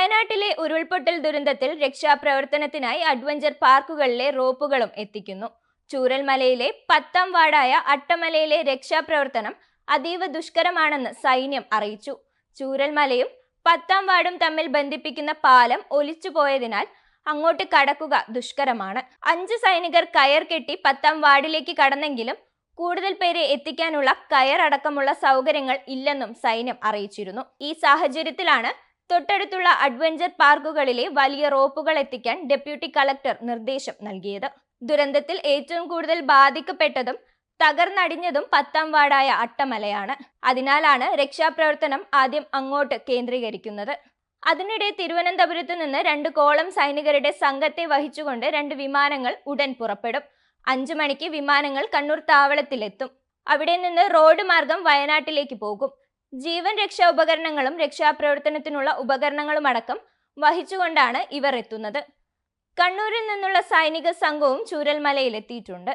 വയനാട്ടിലെ ഉരുൾപൊട്ടൽ ദുരന്തത്തിൽ രക്ഷാപ്രവർത്തനത്തിനായി അഡ്വഞ്ചർ പാർക്കുകളിലെ റോപ്പുകളും എത്തിക്കുന്നു. ചൂരൽമലയിലെ പത്താം വാർഡായ അട്ടമലയിലെ രക്ഷാപ്രവർത്തനം അതീവ ദുഷ്കരമാണെന്ന് സൈന്യം അറിയിച്ചു. ചൂരൽമലയും പത്താം വാർഡും തമ്മിൽ ബന്ധിപ്പിക്കുന്ന പാലം ഒലിച്ചു പോയതിനാൽ അങ്ങോട്ട് കടക്കുക ദുഷ്കരമാണ്. അഞ്ച് സൈനികർ കയർ കെട്ടി പത്താം വാർഡിലേക്ക് കടന്നെങ്കിലും കൂടുതൽ പേരെ എത്തിക്കാനുള്ള കയർ അടക്കമുള്ള സൗകര്യങ്ങൾ ഇല്ലെന്നും സൈന്യം അറിയിച്ചിരുന്നു. ഈ സാഹചര്യത്തിലാണ് തൊട്ടടുത്തുള്ള അഡ്വഞ്ചർ പാർക്കുകളിലെ വലിയ റോപ്പുകൾ എത്തിക്കാൻ ഡെപ്യൂട്ടി കളക്ടർ നിർദ്ദേശം നൽകിയത്. ദുരന്തത്തിൽ ഏറ്റവും കൂടുതൽ ബാധിക്കപ്പെട്ടതും തകർന്നടിഞ്ഞതും പത്താം വാർഡായ അട്ടമലയാണ്. അതിനാലാണ് രക്ഷാപ്രവർത്തനം ആദ്യം അങ്ങോട്ട് കേന്ദ്രീകരിക്കുന്നത്. അതിനിടെ തിരുവനന്തപുരത്ത് നിന്ന് രണ്ട് കോളം സൈനികരുടെ സംഘത്തെ വഹിച്ചുകൊണ്ട് രണ്ട് വിമാനങ്ങൾ ഉടൻ പുറപ്പെടും. അഞ്ചു മണിക്ക് വിമാനങ്ങൾ കണ്ണൂർ താവളത്തിലെത്തും. അവിടെ നിന്ന് റോഡ് മാർഗം വയനാട്ടിലേക്ക് പോകും. ജീവൻ രക്ഷാ ഉപകരണങ്ങളും രക്ഷാപ്രവർത്തനത്തിനുള്ള ഉപകരണങ്ങളും അടക്കം വഹിച്ചുകൊണ്ടാണ് ഇവർ എത്തുന്നത്. കണ്ണൂരിൽ നിന്നുള്ള സൈനിക സംഘവും ചൂരൽമലയിലെത്തിയിട്ടുണ്ട്.